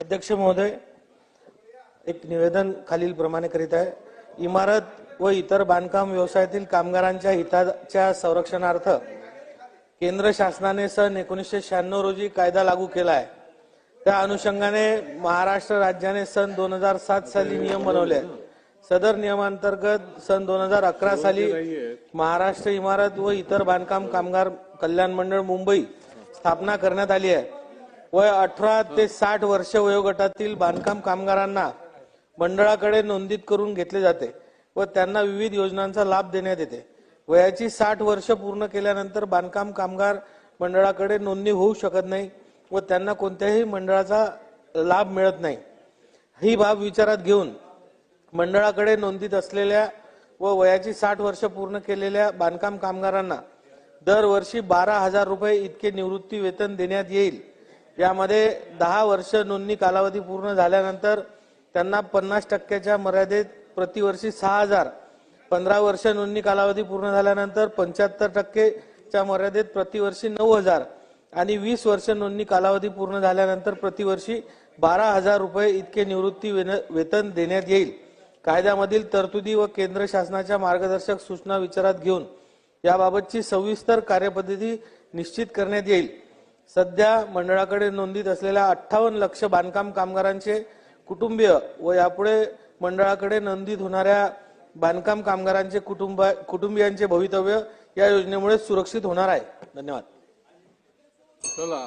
अध्यक्ष महोदय एक निवेदन खालील प्रमाणे करीत आहे. इमारत व इतर बांधकाम व्यवसायातील कामगारांच्या हिताच्या संरक्षणार्थ केंद्र शासनाने सन एकोणीसशे शहाण्णव रोजी कायदा लागू केला आहे त्या अनुषंगाने महाराष्ट्र राज्याने सन दोन हजार सात साली नियम बनवले. सदर नियमांतर्गत सन दोन हजार अकरा साली महाराष्ट्र इमारत व इतर बांधकाम कामगार कल्याण मंडळ मुंबई स्थापना करण्यात आली आहे. वय अठरा ते साठ वर्ष वयोगटातील बांधकाम कामगारांना मंडळाकडे नोंदीत करून घेतले जाते व त्यांना विविध योजनांचा लाभ देण्यात येते. वयाची साठ वर्ष पूर्ण केल्यानंतर बांधकाम कामगार मंडळाकडे नोंदणी होऊ शकत नाही व त्यांना कोणत्याही मंडळाचा लाभ मिळत नाही. ही बाब विचारात घेऊन मंडळाकडे नोंदीत असलेल्या व वयाची साठ वर्ष पूर्ण केलेल्या बांधकाम कामगारांना दरवर्षी बारा हजार रुपये इतके निवृत्ती वेतन देण्यात येईल. यामध्ये दहा वर्ष नोंदणी कालावधी पूर्ण झाल्यानंतर त्यांना पन्नास टक्क्याच्या मर्यादेत प्रतिवर्षी सहा हजार पंधरा वर्ष नोंदणी कालावधी पूर्ण झाल्यानंतर पंच्याहत्तर टक्केच्या मर्यादेत प्रतिवर्षी नऊ हजार आणि वीस वर्ष नोंदणी कालावधी पूर्ण झाल्यानंतर प्रतिवर्षी बारा हजार रुपये इतके निवृत्ती वेन- वेतन देण्यात येईल. कायद्यामधील तरतुदी व केंद्र शासनाच्या मार्गदर्शक सूचना विचारात घेऊन याबाबतची सविस्तर कार्यपद्धती निश्चित करण्यात येईल. सध्या मंडळाकडे नोंदीत असलेल्या अठ्ठावन्न लक्ष बांधकाम कामगारांचे कुटुंबीय व यापुढे मंडळाकडे नोंदीत होणाऱ्या बांधकाम कामगारांचे कुटुंब कुटुंबियांचे भवितव्य या योजनेमुळे सुरक्षित होणार आहे. धन्यवाद. चला